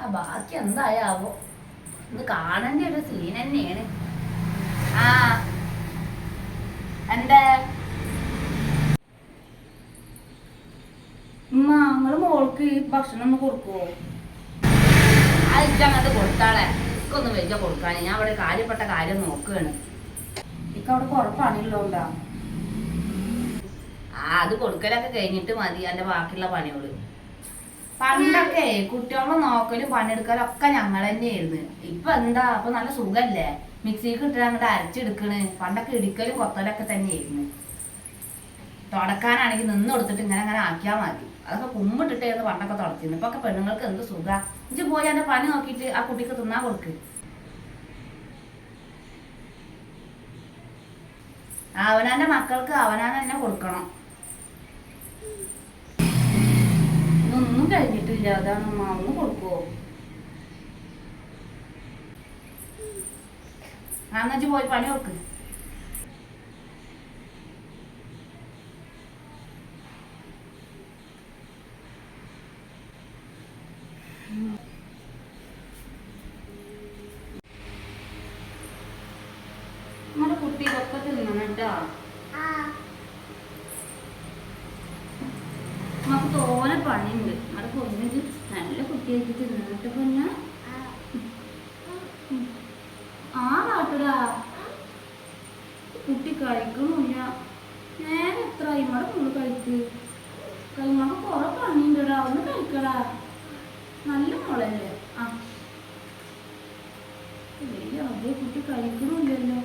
ആ ബാക്കി എന്തായാവോ? ഇത് കാണേണ്ട ഒരു സീൻ തന്നെയാണ്. ആ. എന്റെ മാങ്ങൾ മോൾക്ക് ഈ ഭക്ഷണം ഒന്ന് കൊടുക്കുവോ? അങ്ങോട്ട് കൊടുത്താളെ. എനിക്കൊന്നും വെച്ച കൊടുക്കാൻ ഞാൻ അവിടെ കാര്യപ്പെട്ട കാര്യം നോക്കുകയാണ് എനിക്ക് അവിടെ കുറെ ഉണ്ടാ ആ അത് കൊടുക്കലൊക്കെ കഴിഞ്ഞിട്ട് മതി. എന്റെ ബാക്കിയുള്ള പണികൾ. പണ്ടൊക്കെ കുട്ടികളെ നോക്കലും പണിയെടുക്കലും ഒക്കെ ഞങ്ങൾ തന്നെയായിരുന്നു. ഇപ്പൊ എന്താ? അപ്പൊ നല്ല സുഖല്ലേ? മിക്സിക്ക് ഇട്ടിട്ട് അങ്ങോട്ട് അരച്ചെടുക്കണ്. പണ്ടൊക്കെ ഇടിക്കലും കൊത്തലൊക്കെ തന്നെയായിരുന്നു. തുടക്കാനാണെങ്കിൽ നിന്ന് കൊടുത്തിട്ട് ഇങ്ങനെ അങ്ങനെ ആക്കിയാൽ മതി. അതൊക്കെ കുമ്പിട്ടിട്ടായിരുന്നു പണ്ടൊക്കെ തുടച്ചിരുന്നു. ഇപ്പൊ ഒക്കെ പെണ്ണുങ്ങൾക്ക് എന്ത് സുഖ? ഇഞ്ചി പോയി അതിന്റെ പണി നോക്കിയിട്ട് ആ കുട്ടിക്ക് തിന്നാൻ കൊടുക്ക്. അവനാന്റെ മക്കൾക്ക് അവനാൻ തന്നെ കൊടുക്കണം. ഒന്നും കഴിഞ്ഞിട്ടില്ല. അതാണ് ഉമ്മ ഒന്ന് കൊടുക്കുവോ? ആ പോയി പണി നോക്ക് കുട്ടി ഇതൊക്കെ തിന്നണം തോനെ പണിയുണ്ട്. നമ്മുടെ കൊന്നിട്ട് നല്ല കുട്ടിയായിട്ട് തിന്നിട്ട് പൊന്ന? ആ കാട്ടടാ കുട്ടി കഴിക്കണില്ല. നേരെ എത്ര കൈമാടെ കൂടെ കഴിക്ക്. കൈമാടെ കുറെ പണിയുണ്ടടാ. ഒന്ന് കഴിക്കടാ. നല്ല മോളല്ലേ? ആ. അതേ കുട്ടി കഴിക്കണില്ലല്ലോ.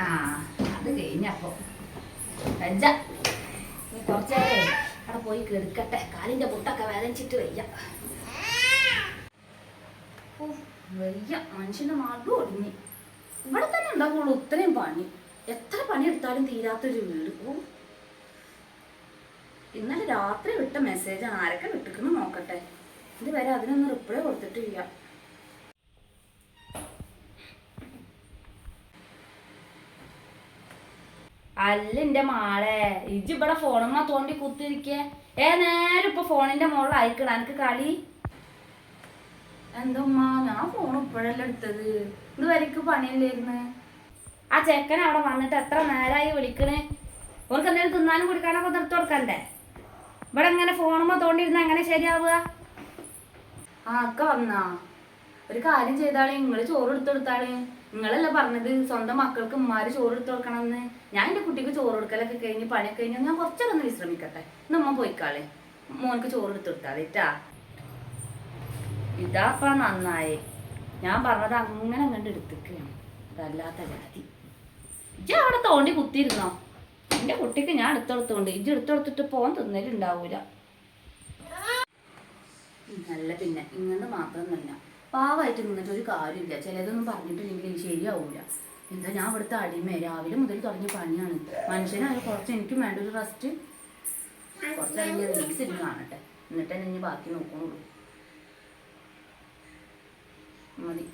ആ അത് കഴിഞ്ഞപ്പോ കഞ്ച ഇനി കുറച്ചേരെ അവിടെ പോയി കെടുക്കട്ടെ. കാലിന്റെ മുട്ടൊക്കെ വേദനിച്ചിട്ട് വയ്യ. ഓ, വയ്യ. മനുഷ്യന്റെ മാർഗം ഒടിഞ്ഞ്. ഇവിടെ തന്നെ ഉണ്ടാവുള്ളൂ ഇത്രയും പണി. എത്ര പണിയെടുത്താലും തീരാത്തൊരു വീട്. ഓ. ഇന്നലെ രാത്രി വിട്ട മെസ്സേജ് ആരൊക്കെ വിട്ടിക്കുന്നു നോക്കട്ടെ. ഇതുവരെ അതിനൊന്നും റിപ്ലൈ കൊടുത്തിട്ടില്ല. അല്ല എന്റെ മാളെ ഇജ് ഇവിടെ ഫോണുമ്മ തോണ്ടി കുത്തിരിക്കേ ഏ നേരം ഇപ്പൊ ഫോണിന്റെ മുകളിൽ അയക്കണ എനിക്ക് കളി? എന്തോമ്മാ ഞാൻ ഫോൺ ഇപ്പോഴല്ലേ എടുത്തത്. ഇത് വരയ്ക്ക് പണിയല്ലായിരുന്നു. ആ ചെക്കൻ അവിടെ വന്നിട്ട് എത്ര നേരമായി വിളിക്കണ്? ഓർക്ക് എന്തെങ്കിലും തിന്നാനും കുടിക്കാനൊക്കെ നിർത്തി കൊടുക്കണ്ടേ? ഇവിടെ എങ്ങനെ ഫോണുമ്മ തോണ്ടിയിരുന്ന എങ്ങനെ ശരിയാവുക? ആ അക്ക വന്നാ. ഒരു കാര്യം ചെയ്താളേ നിങ്ങൾ ചോറ് എടുത്തു കൊടുത്താളേ. നിങ്ങളല്ല പറഞ്ഞത് സ്വന്തം മക്കൾക്ക് ഉമ്മാര് ചോറ് എടുത്തു കൊടുക്കണമെന്ന്? ഞാൻ എന്റെ കുട്ടിക്ക് ചോറ് കൊടുക്കലൊക്കെ കഴിഞ്ഞ് പണിയൊക്കെ കഴിഞ്ഞ് ഞാൻ കുറച്ചൊന്ന് വിശ്രമിക്കട്ടെ. ഇന്ന് ഉമ്മ പോയിക്കാളെ. മോനക്ക് ചോറ് എടുത്ത് കൊടുത്താളേ ഇട്ടാ ഇതാപ്പാ നന്നായി. ഞാൻ പറഞ്ഞത് അങ്ങനെ അങ്ങോട്ട് എടുത്തിക്കുകയാണ്. അതല്ലാത്ത ജാതി. ഇജ്ജ് അവിടെ തോണ്ടി കുത്തിയിരുന്നോ? എന്റെ കുട്ടിക്ക് ഞാൻ എടുത്തെടുത്തോണ്ട് ഇജ്ജ് എടുത്തെടുത്തിട്ട് പോകാൻ തിന്നലുണ്ടാവൂല. നല്ല പിന്നെ ഇങ്ങനെ മാത്രമൊന്നുമല്ല പാവമായിട്ട് നിന്നിട്ട് ഒരു കാര്യമില്ല. ചിലതൊന്നും പറഞ്ഞിട്ടില്ലെങ്കിൽ ശരിയാവില്ല എന്താ ഞാൻ ഇവിടുത്തെ അടിമ രാവിലെ മുതൽ തുടങ്ങിയ പണിയാണ്. മനുഷ്യനായ കുറച്ച് എനിക്കും വേണ്ട ഒരു റെസ്റ്റ് കുറച്ച് ഇരുന്ന് കാണട്ടെ. എന്നിട്ട് തന്നെ ഇനി ബാക്കി നോക്കണുള്ളൂ മതി.